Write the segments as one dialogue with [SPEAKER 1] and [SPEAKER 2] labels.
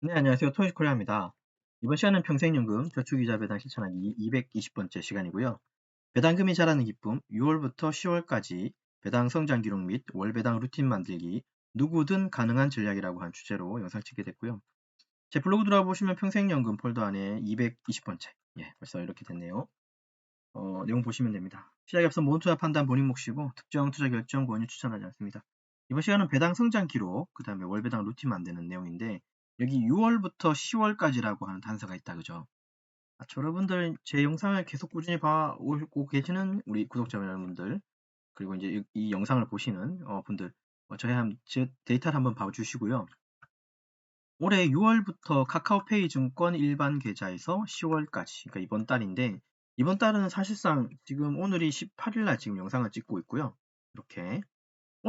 [SPEAKER 1] 네, 안녕하세요. 토이코리아입니다. 이번 시간은 평생연금 저축이자 배당 실천하기 220번째 시간이고요. 배당금이 자라는 기쁨 6월부터 10월까지 배당 성장 기록 및 월배당 루틴 만들기 누구든 가능한 전략이라고 한 주제로 영상 찍게 됐고요. 제 블로그 들어가 보시면 평생연금 폴더 안에 220번째 예, 벌써 이렇게 됐네요. 어, 내용 보시면 됩니다. 시작에 앞서 모든 투자 판단 본인 몫이고 특정 투자 결정 권유 추천하지 않습니다. 이번 시간은 배당 성장 기록, 그 다음에 월배당 루틴 만드는 내용인데 여기 6월부터 10월까지라고 하는 단서가 있다 그죠? 아, 여러분들 제 영상을 계속 꾸준히 봐오고 계시는 우리 구독자 여러분들 그리고 이제 이, 이 영상을 보시는 어, 분들 어, 저희 한 데이터를 한번 봐주시고요. 올해 6월부터 카카오페이 증권 일반 계좌에서 10월까지 그러니까 이번 달인데 이번 달은 사실상 지금 오늘이 18일 날 지금 영상을 찍고 있고요. 이렇게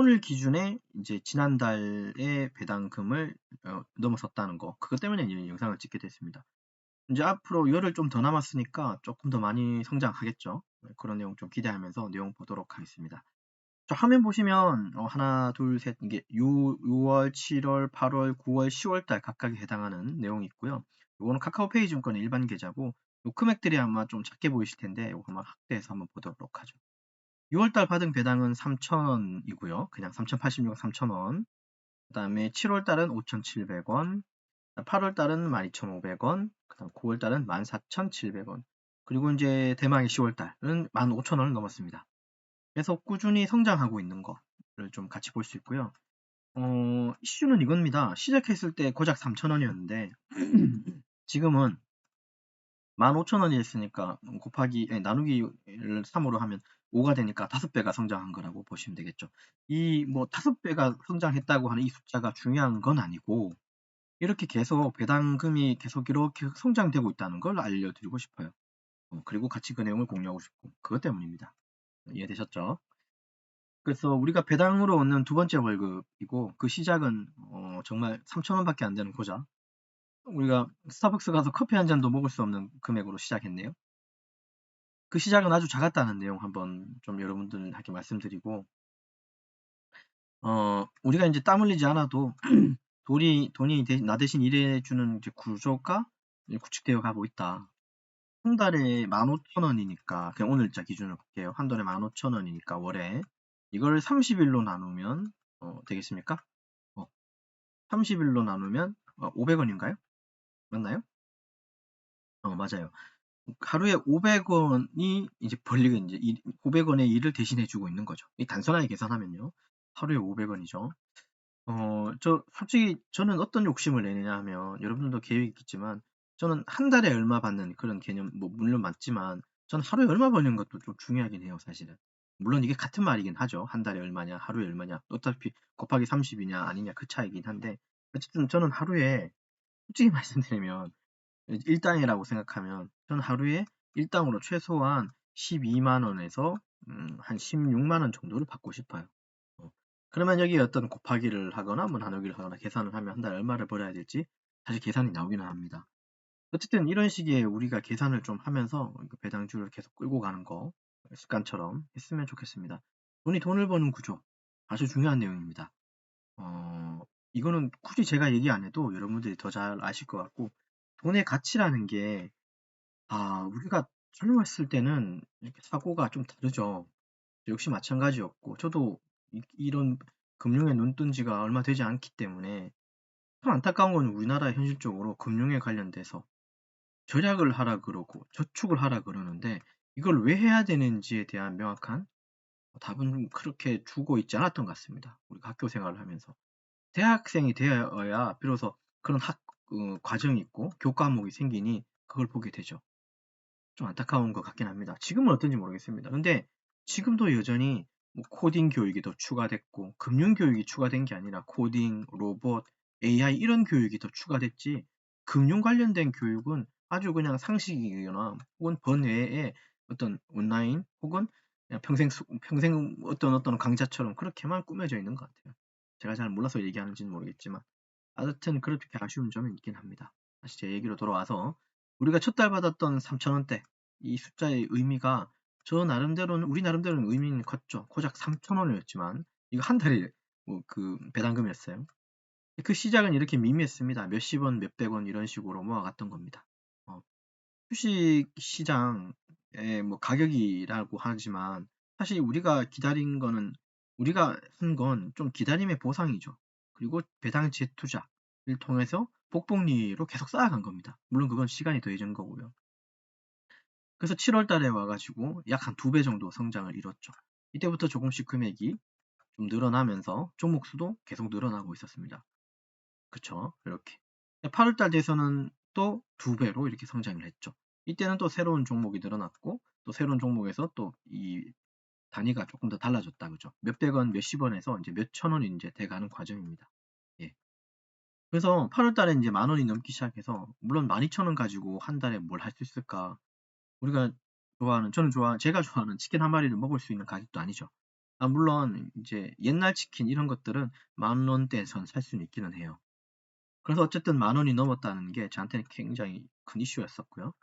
[SPEAKER 1] 오늘 기준에 이제 지난달에 배당금을 어, 넘어섰다는 거 그것 때문에 이 영상을 찍게 됐습니다. 이제 앞으로 열흘 좀 더 남았으니까 조금 더 많이 성장하겠죠. 네, 그런 내용 좀 기대하면서 내용 보도록 하겠습니다. 저 화면 보시면 어, 하나, 둘, 셋 이게 6, 6월, 7월, 8월, 9월, 10월 달 각각에 해당하는 내용이 있고요. 이거는 카카오 페이 증권의 일반 계좌고 요 금액들이 아마 좀 작게 보이실 텐데 이거 한번 확대해서 한번 보도록 하죠. 6월달 받은 배당은 3,000원이고요. 그냥 3,086원, 3,000원. 그 다음에 7월달은 5,700원. 8월달은 12,500원. 그 다음 9월달은 14,700원. 그리고 이제 대망의 10월달은 15,000원을 넘었습니다. 그래서 꾸준히 성장하고 있는 거를 좀 같이 볼 수 있고요. 어, 이슈는 이겁니다. 시작했을 때 고작 3,000원이었는데 지금은 15,000원이었으니까 곱하기 아니, 나누기를 3으로 하면 5가 되니까 5배가 성장한 거라고 보시면 되겠죠. 이 뭐 5배가 성장했다고 하는 이 숫자가 중요한 건 아니고 이렇게 계속 배당금이 계속 이렇게 성장되고 있다는 걸 알려드리고 싶어요. 어, 그리고 같이 그 내용을 공유하고 싶고 그것 때문입니다. 이해되셨죠? 그래서 우리가 배당으로 얻는 두 번째 월급이고 그 시작은 어, 정말 3천원밖에 안 되는 고작 우리가 스타벅스 가서 커피 한 잔도 먹을 수 없는 금액으로 시작했네요. 그 시작은 아주 작았다는 내용 한번 좀 여러분들에게 말씀드리고 어, 우리가 이제 땀 흘리지 않아도 돈이, 돈이 나 대신 일해주는 이제 구조가 구축되어 가고 있다. 한 달에 15,000원이니까 그냥 오늘자 기준으로 볼게요. 한 달에 15,000원이니까 월에 이걸 30일로 나누면 어, 되겠습니까? 어, 30일로 나누면 어, 500원인가요? 맞나요? 어, 맞아요. 하루에 500원이 이제 벌리가 이제 500원의 일을 대신해 주고 있는 거죠. 이 단순하게 계산하면요. 하루에 500원이죠. 어, 저 솔직히 저는 어떤 욕심을 내느냐 하면 여러분들도 계획이 있겠지만 저는 한 달에 얼마 받는 그런 개념 뭐 물론 맞지만 저는 하루에 얼마 버는 것도 좀 중요하긴 해요, 사실은. 물론 이게 같은 말이긴 하죠. 한 달에 얼마냐, 하루에 얼마냐. 어차피 곱하기 30이냐 아니냐 그 차이긴 한데 어쨌든 저는 하루에 솔직히 말씀드리면 일당이라고 생각하면 저는 하루에 일당으로 최소한 12만원에서 음, 한 16만원 정도를 받고 싶어요. 어. 그러면 여기 어떤 곱하기를 하거나 뭐 나누기를 하거나 계산을 하면 한 달에 얼마를 벌어야 될지 사실 계산이 나오기는 합니다. 어쨌든 이런 식의 우리가 계산을 좀 하면서 배당주를 계속 끌고 가는 거 습관처럼 했으면 좋겠습니다. 돈이 돈을 버는 구조 아주 중요한 내용입니다. 어, 이거는 굳이 제가 얘기 안 해도 여러분들이 더 잘 아실 것 같고 돈의 가치라는 게, 아, 우리가 젊었을 때는 이렇게 사고가 좀 다르죠. 역시 마찬가지였고, 저도 이, 런 금융에 눈뜬 지가 얼마 되지 않기 때문에 참 안타까운 건 우리나라 현실적으로 금융에 관련돼서 절약을 하라 그러고 저축을 하라 그러는데 이걸 왜 해야 되는지에 대한 명확한 답은 그렇게 주고 있지 않았던 것 같습니다. 우리가 학교 생활을 하면서. 대학생이 되어야 비로소 그런 학, 그 과정이 있고 교과목이 생기니 그걸 보게 되죠. 좀 안타까운 것 같긴 합니다. 지금은 어떤지 모르겠습니다. 근데 지금도 여전히 뭐 코딩 교육이 더 추가됐고 금융 교육이 추가된 게 아니라 코딩, 로봇, AI 이런 교육이 더 추가됐지 금융 관련된 교육은 아주 그냥 상식이거나 혹은 번외에 어떤 온라인 혹은 평생 평생 어떤 어떤 강좌처럼 그렇게만 꾸며져 있는 것 같아요. 제가 잘 몰라서 얘기하는지는 모르겠지만 하여튼 그렇게 아쉬운 점이 있긴 합니다. 다시 제 얘기로 돌아와서 우리가 첫 달 받았던 3천원대 이 숫자의 의미가 저 나름대로는 우리 나름대로는 의미는 컸죠. 고작 3천원이었지만 이거 한 달에 뭐 그 배당금이었어요. 그 시작은 이렇게 미미했습니다. 몇십 원, 몇백 원 이런 식으로 모아갔던 겁니다. 어, 주식 시장의 뭐 가격이라고 하지만 사실 우리가 기다린 거는 우리가 한 건 좀 기다림의 보상이죠. 그리고 배당 재투자를 통해서 복복리로 계속 쌓아간 겁니다. 물론 그건 시간이 더해진 거고요. 그래서 7월 달에 와가지고 약 한 두 배 정도 성장을 이뤘죠. 이때부터 조금씩 금액이 좀 늘어나면서 종목 수도 계속 늘어나고 있었습니다. 그쵸? 이렇게. 8월 달 돼서는 또 두 배로 이렇게 성장을 했죠. 이때는 또 새로운 종목이 늘어났고 또 새로운 종목에서 또 이 단위가 조금 더 달라졌다. 그죠? 몇백 원, 몇십 원에서 이제 몇천 원이 이제 돼가는 과정입니다. 예. 그래서 8월 달에 이제 만 원이 넘기 시작해서 물론 12,000원 가지고 한 달에 뭘 할 수 있을까? 우리가 좋아하는 저는 좋아 제가 좋아하는 치킨 한 마리를 먹을 수 있는 가격도 아니죠. 아 물론 이제 옛날 치킨 이런 것들은 만 원대 전살 수는 있기는 해요. 그래서 어쨌든 만 원이 넘었다는 게 저한테는 굉장히 큰 이슈였었고요.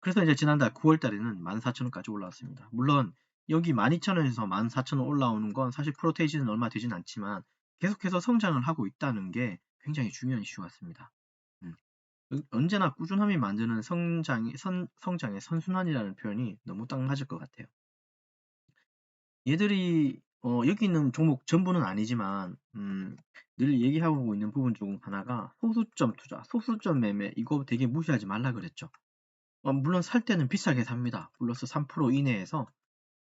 [SPEAKER 1] 그래서 이제 지난달 9월 달에는 14,000원까지 올라왔습니다. 물론 여기 12,000원에서 14,000원 올라오는 건 사실 프로테이지는 얼마 되진 않지만 계속해서 성장을 하고 있다는 게 굉장히 중요한 이슈 같습니다. 음. 언제나 꾸준함이 만드는 성장의, 선, 성장의 선순환이라는 표현이 너무 딱 맞을 것 같아요. 얘들이 어, 여기 있는 종목 전부는 아니지만 음, 늘 얘기하고 있는 부분 중 하나가 소수점 투자, 소수점 매매 이거 되게 무시하지 말라 그랬죠. 어, 물론 살 때는 비싸게 삽니다. 플러스 3% 이내에서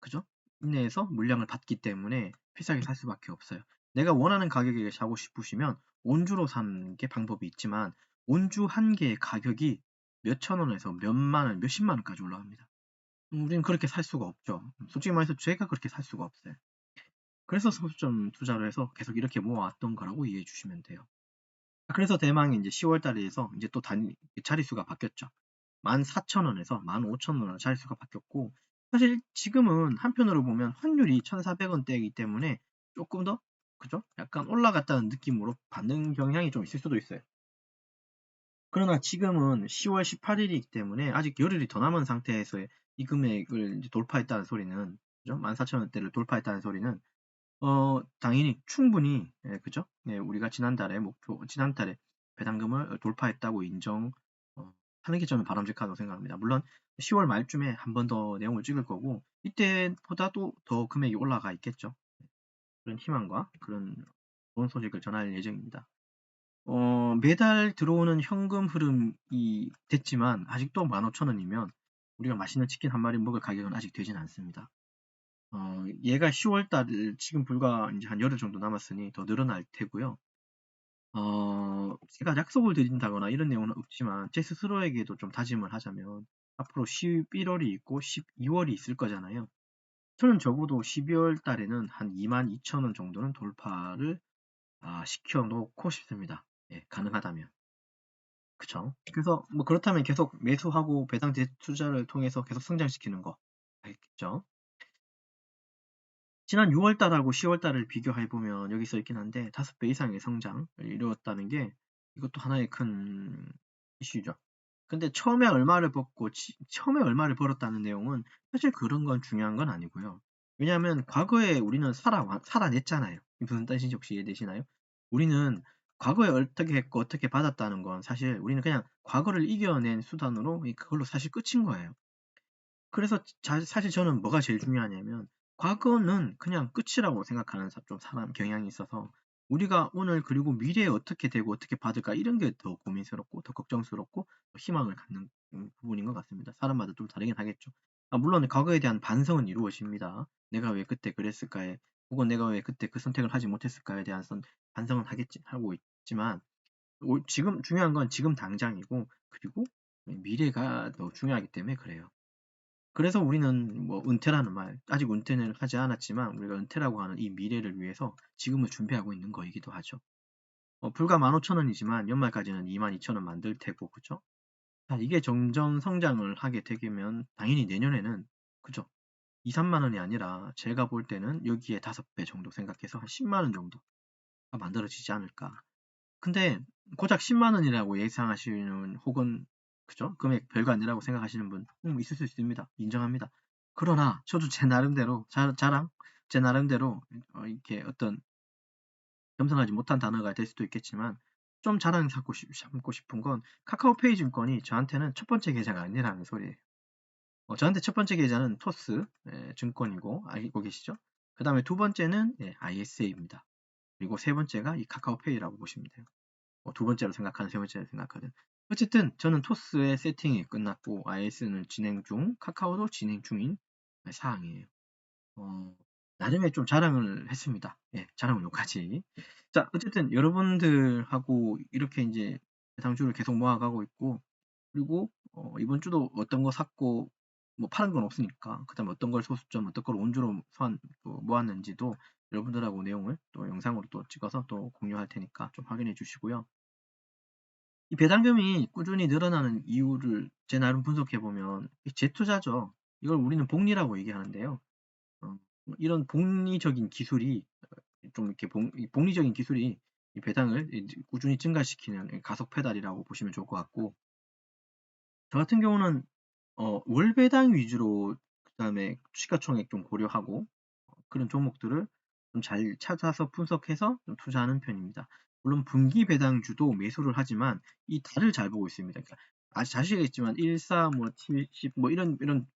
[SPEAKER 1] 그죠? 이내에서 물량을 받기 때문에 비싸게 살 수밖에 없어요. 내가 원하는 가격에 사고 싶으시면 온주로 사는 게 방법이 있지만 온주 한 개의 가격이 몇천 원에서 몇만 원, 몇십만 원까지 올라갑니다. 우리는 그렇게 살 수가 없죠. 솔직히 말해서 제가 그렇게 살 수가 없어요. 그래서 소수점 투자를 해서 계속 이렇게 모아왔던 거라고 이해해 주시면 돼요. 그래서 대망의 이제 10월 달에서 이제 또 단위 자릿수가 바뀌었죠. 14,000원에서 15,000원으로 자릿수가 바뀌었고 사실 지금은 한편으로 보면 환율이 1,400원대이기 때문에 조금 더 그죠? 약간 올라갔다는 느낌으로 받는 경향이 좀 있을 수도 있어요. 그러나 지금은 10월 18일이기 때문에 아직 열흘이 더 남은 상태에서의 이 금액을 돌파했다는 소리는 그죠? 14,000원대를 돌파했다는 소리는 어 당연히 충분히 예, 그죠? 예, 우리가 지난달에 목표 지난달에 배당금을 돌파했다고 인정 어, 하는 게 저는 바람직하다고 생각합니다. 물론 10월 말쯤에 한 번 더 내용을 찍을 거고 이때보다도 더 금액이 올라가 있겠죠. 그런 희망과 그런 좋은 소식을 전할 예정입니다. 어, 매달 들어오는 현금 흐름이 됐지만 아직도 15,000원이면 우리가 맛있는 치킨 한 마리 먹을 가격은 아직 되진 않습니다. 어, 얘가 10월 달 지금 불과 이제 한 열흘 정도 남았으니 더 늘어날 테고요. 어, 제가 약속을 드린다거나 이런 내용은 없지만 제 스스로에게도 좀 다짐을 하자면 앞으로 11월이 있고 12월이 있을 거잖아요. 저는 적어도 12월 달에는 한 22,000원 정도는 돌파를 아, 시켜 놓고 싶습니다. 예, 가능하다면. 그쵸? 그래서 뭐 그렇다면 계속 매수하고 배당 재투자를 통해서 계속 성장시키는 거 알겠죠? 지난 6월 달하고 10월 달을 비교해 보면 여기 써 있긴 한데 5배 이상의 성장을 이루었다는 게 이것도 하나의 큰 이슈죠. 근데 처음에 얼마를 벌고 처음에 얼마를 벌었다는 내용은 사실 그런 건 중요한 건 아니고요. 왜냐하면 과거에 우리는 살아 살아냈잖아요. 무슨 뜻인지 혹시 이해되시나요? 우리는 과거에 어떻게 했고 어떻게 받았다는 건 사실 우리는 그냥 과거를 이겨낸 수단으로 그걸로 사실 끝인 거예요. 그래서 자, 사실 저는 뭐가 제일 중요하냐면 과거는 그냥 끝이라고 생각하는 좀 사람 경향이 있어서 우리가 오늘 그리고 미래에 어떻게 되고 어떻게 받을까 이런 게 더 고민스럽고 더 걱정스럽고 더 희망을 갖는 부분인 것 같습니다. 사람마다 좀 다르긴 하겠죠. 아, 물론 과거에 대한 반성은 이루어집니다. 내가 왜 그때 그랬을까에 혹은 내가 왜 그때 그 선택을 하지 못했을까에 대한 반성은 하겠지 하고 있지만 지금 중요한 건 지금 당장이고 그리고 미래가 더 중요하기 때문에 그래요. 그래서 우리는 뭐 은퇴라는 말, 아직 은퇴는 하지 않았지만 우리가 은퇴라고 하는 이 미래를 위해서 지금을 준비하고 있는 거이기도 하죠. 어, 불과 15,000원이지만 연말까지는 22,000원 만들 테고, 그죠? 자, 이게 점점 성장을 하게 되면 당연히 내년에는, 그죠? 2, 3만 원이 아니라 제가 볼 때는 여기에 5배 정도 생각해서 한 10만 원 정도가 만들어지지 않을까. 근데 고작 10만 원이라고 예상하시는 혹은 그죠? 금액 별거 아니라고 생각하시는 분 음, 있을 수 있습니다. 인정합니다. 그러나 저도 제 나름대로 자, 자랑 제 나름대로 어, 이렇게 어떤 겸손하지 못한 단어가 될 수도 있겠지만 좀 자랑 삼고, 싶, 삼고 싶은 건 카카오 페이 증권이 저한테는 첫 번째 계좌가 아니라는 소리예요. 어, 저한테 첫 번째 계좌는 토스 예, 증권이고 알고 계시죠? 그 다음에 두 번째는 예, ISA입니다. 그리고 세 번째가 이 카카오페이라고 보시면 돼요. 어, 두 번째로 생각하는 세 번째로 생각하는 어쨌든 저는 토스의 세팅이 끝났고 IS는 진행 중, 카카오도 진행 중인 사항이에요. 어, 나중에 좀 자랑을 했습니다. 예, 자랑은 여기까지. 자, 어쨌든 여러분들하고 이렇게 이제 당주를 계속 모아가고 있고, 그리고 어, 이번 주도 어떤 거 샀고, 뭐 파는 건 없으니까, 그 다음에 어떤 걸 소수점, 어떤 걸 온주로 선, 모았는지도 여러분들하고 내용을 또 영상으로 또 찍어서 또 공유할 테니까 좀 확인해 주시고요. 이 배당금이 꾸준히 늘어나는 이유를 제 나름 분석해 보면 재투자죠. 이걸 우리는 복리라고 얘기하는데요. 어, 이런 복리적인 기술이 좀 이렇게 복, 리적인 기술이 이 배당을 꾸준히 증가시키는 가속 페달이라고 보시면 좋을 것 같고 저 같은 경우는 어, 월 배당 위주로 그 다음에 시가총액 좀 고려하고 어, 그런 종목들을 좀 잘 찾아서 분석해서 좀 투자하는 편입니다. 물론 분기 배당주도 매수를 하지만 이 달을 잘 보고 있습니다. 그러니까 아시겠지만 14, 뭐 70, 뭐 이런 이런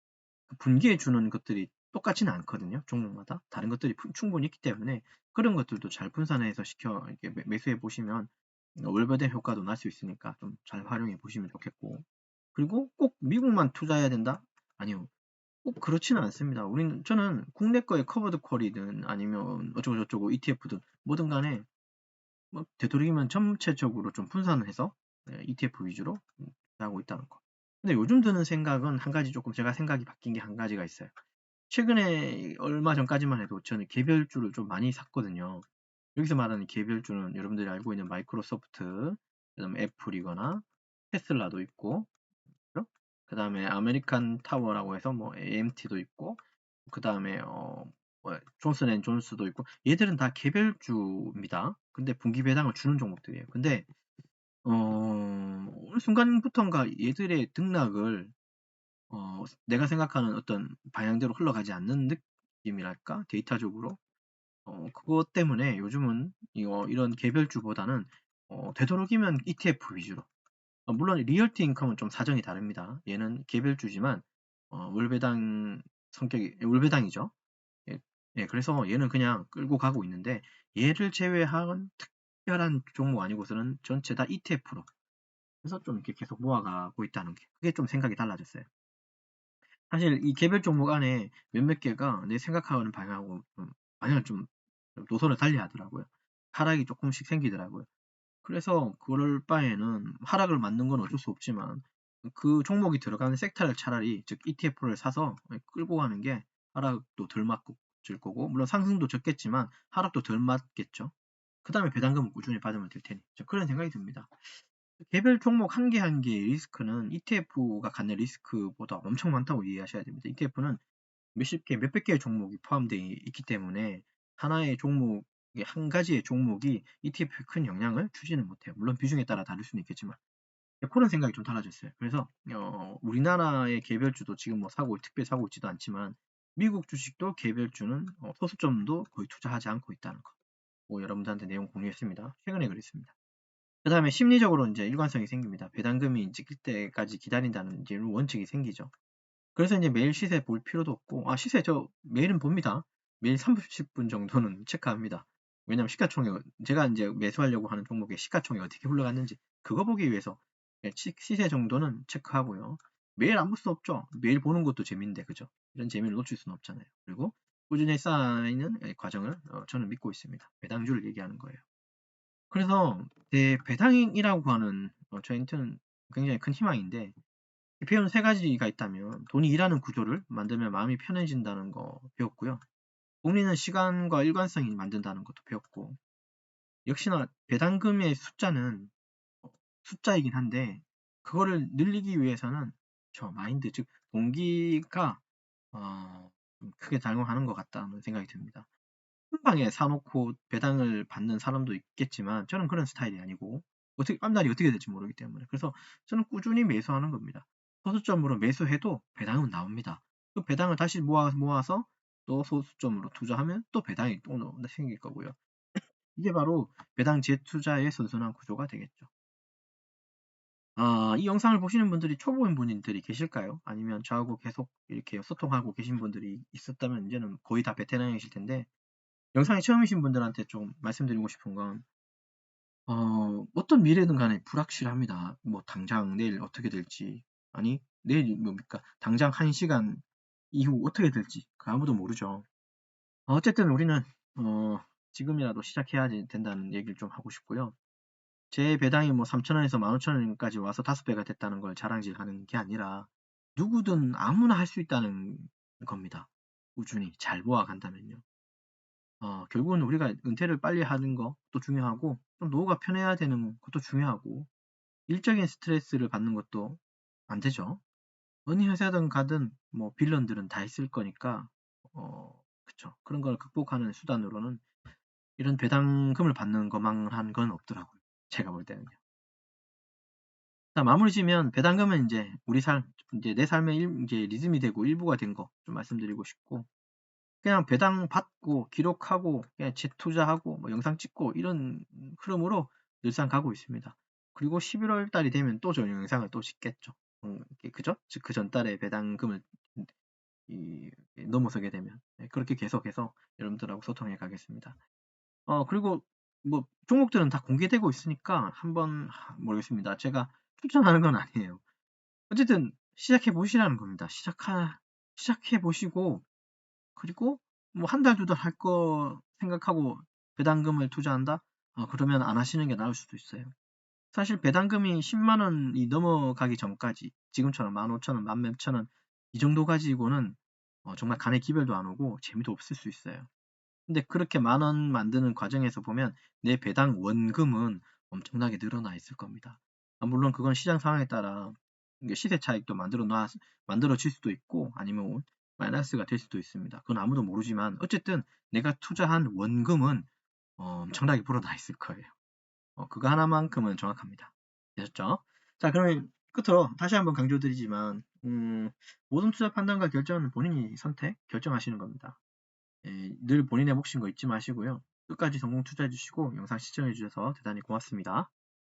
[SPEAKER 1] 분기에 주는 것들이 똑같지는 않거든요. 종목마다 다른 것들이 충분히 있기 때문에 그런 것들도 잘 분산해서 시켜 이렇게 매수해 보시면 월배당 효과도 날 수 있으니까 좀 잘 활용해 보시면 좋겠고 그리고 꼭 미국만 투자해야 된다? 아니요. 꼭 그렇지는 않습니다. 우리는 저는 국내 거에 커버드 퀄이든 아니면 어쩌고 저쩌고 ETF든 뭐든 간에 뭐 되도록이면 전체적으로 좀 분산을 해서 ETF 위주로 하고 있다는 거. 근데 요즘 드는 생각은 한 가지 조금 제가 생각이 바뀐 게 한 가지가 있어요. 최근에 얼마 전까지만 해도 저는 개별주를 좀 많이 샀거든요. 여기서 말하는 개별주는 여러분들이 알고 있는 마이크로소프트, 그다음에 애플이거나 테슬라도 있고, 그 다음에 아메리칸 타워라고 해서 뭐 AMT도 있고, 그 다음에 어, 뭐 존슨 앤 존스도 있고, 얘들은 다 개별주입니다. 근데 분기 배당을 주는 종목들이에요. 근데 어, 어느 순간부터인가 얘들의 등락을 어, 내가 생각하는 어떤 방향대로 흘러가지 않는 느낌이랄까 데이터적으로 어, 그것 때문에 요즘은 이거 이런 개별주보다는 어, 되도록이면 ETF 위주로 어, 물론 리얼티 인컴은 좀 사정이 다릅니다. 얘는 개별주지만 어, 월배당 성격이 월배당이죠. 예, 예, 그래서 얘는 그냥 끌고 가고 있는데 얘를 제외한 특별한 종목 아니고서는 전체 다 ETF로 그래서 좀 이렇게 계속 모아가고 있다는 게 그게 좀 생각이 달라졌어요. 사실 이 개별 종목 안에 몇몇 개가 내 생각하는 방향하고 좀 방향을 좀 노선을 달리 하더라고요. 하락이 조금씩 생기더라고요. 그래서 그럴 바에는 하락을 맞는 건 어쩔 수 없지만 그 종목이 들어가는 섹터를 차라리 즉 ETF를 사서 끌고 가는 게 하락도 덜 맞고 줄 거고 물론 상승도 적겠지만 하락도 덜 맞겠죠. 그 다음에 배당금을 꾸준히 받으면 될 테니 그런 생각이 듭니다. 개별 종목 한 개 한 개의 리스크는 ETF가 갖는 리스크보다 엄청 많다고 이해하셔야 됩니다. ETF는 몇십 개, 몇백 개의 종목이 포함되어 있기 때문에 하나의 종목, 한 가지의 종목이 ETF에 큰 영향을 주지는 못해요. 물론 비중에 따라 다를 수는 있겠지만 그런 생각이 좀 달라졌어요. 그래서 어, 우리나라의 개별주도 지금 뭐 사고 특별히 사고 있지도 않지만 미국 주식도 개별주는 어, 소수점도 거의 투자하지 않고 있다는 거. 뭐 여러분들한테 내용 공유했습니다. 최근에 그랬습니다. 그 다음에 심리적으로 이제 일관성이 생깁니다. 배당금이 찍힐 때까지 기다린다는 이제 원칙이 생기죠. 그래서 이제 매일 시세 볼 필요도 없고, 아, 시세 저 매일은 봅니다. 매일 30분 정도는 체크합니다. 왜냐면 시가총액, 제가 이제 매수하려고 하는 종목의 시가총액 어떻게 흘러갔는지 그거 보기 위해서 시세 정도는 체크하고요. 매일 안 볼 수 없죠. 매일 보는 것도 재미인데, 그죠? 이런 재미를 놓칠 수는 없잖아요. 그리고 꾸준히 쌓이는 과정을 어, 저는 믿고 있습니다. 배당주를 얘기하는 거예요. 그래서 네, 배당이라고 하는 어, 저희한테는 굉장히 큰 희망인데 배운 세 가지가 있다면 돈이 일하는 구조를 만들면 마음이 편해진다는 거 배웠고요. 복리는 시간과 일관성이 만든다는 것도 배웠고 역시나 배당금의 숫자는 어, 숫자이긴 한데 그거를 늘리기 위해서는 저 마인드 즉 동기가 어, 크게 작용하는 것 같다는 생각이 듭니다. 한 방에 사놓고 배당을 받는 사람도 있겠지만 저는 그런 스타일이 아니고 어떻게 앞날이 어떻게 될지 모르기 때문에 그래서 저는 꾸준히 매수하는 겁니다. 소수점으로 매수해도 배당은 나옵니다. 그 배당을 다시 모아, 모아서 또 소수점으로 투자하면 또 배당이 또 생길 거고요. 이게 바로 배당 재투자의 선순환 구조가 되겠죠. 아, 이 영상을 보시는 분들이 초보인 분들이 계실까요? 아니면 저하고 계속 이렇게 소통하고 계신 분들이 있었다면 이제는 거의 다 베테랑이실 텐데 영상이 처음이신 분들한테 좀 말씀드리고 싶은 건 어, 어떤 미래든 간에 불확실합니다. 뭐 당장 내일 어떻게 될지 아니 내일 뭡니까 당장 한 시간 이후 어떻게 될지 그 아무도 모르죠. 어쨌든 우리는 어, 지금이라도 시작해야 된다는 얘기를 좀 하고 싶고요. 제 배당이 뭐 3,000원에서 15,000원까지 와서 5배가 됐다는 걸 자랑질하는 게 아니라 누구든 아무나 할 수 있다는 겁니다. 꾸준히 잘 모아간다면요. 어, 결국은 우리가 은퇴를 빨리 하는 것도 중요하고 좀 노후가 편해야 되는 것도 중요하고 일적인 스트레스를 받는 것도 안 되죠. 어느 회사든 가든 뭐 빌런들은 다 있을 거니까 어, 그쵸. 그런 걸 극복하는 수단으로는 이런 배당금을 받는 것만 한 건 없더라고요. 제가 볼 때는요. 자, 마무리 지면 배당금은 이제 우리 삶, 이제 내 삶의 일, 이제 리듬이 되고 일부가 된 거 좀 말씀드리고 싶고, 그냥 배당 받고, 기록하고, 그냥 재투자하고, 뭐 영상 찍고, 이런 흐름으로 늘상 가고 있습니다. 그리고 11월 달이 되면 또 저 영상을 또 찍겠죠. 음, 그죠? 즉, 그 전달에 배당금을 이, 넘어서게 되면. 네, 그렇게 계속해서 여러분들하고 소통해 가겠습니다. 어, 그리고 뭐 종목들은 다 공개되고 있으니까 한번 모르겠습니다. 제가 추천하는 건 아니에요. 어쨌든 시작해 보시라는 겁니다. 시작하 시작해 보시고 그리고 뭐 한 달 두 달 할 거 생각하고 배당금을 투자한다? 어, 그러면 안 하시는 게 나을 수도 있어요. 사실 배당금이 10만 원이 넘어가기 전까지 지금처럼 15,000원, 만 몇천 원 이 정도 가지고는 어, 정말 간의 기별도 안 오고 재미도 없을 수 있어요. 근데 그렇게 만 원 만드는 과정에서 보면 내 배당 원금은 엄청나게 늘어나 있을 겁니다. 아, 물론 그건 시장 상황에 따라 시세 차익도 만들어 놔, 만들어질 수도 있고 아니면 마이너스가 될 수도 있습니다. 그건 아무도 모르지만 어쨌든 내가 투자한 원금은 어, 엄청나게 불어나 있을 거예요. 어, 그거 하나만큼은 정확합니다. 되셨죠? 자, 그러면 끝으로 다시 한번 강조드리지만 음, 모든 투자 판단과 결정은 본인이 선택, 결정하시는 겁니다. 예, 늘 본인의 몫인 거 잊지 마시고요. 끝까지 성공 투자해 주시고 영상 시청해 주셔서 대단히 고맙습니다.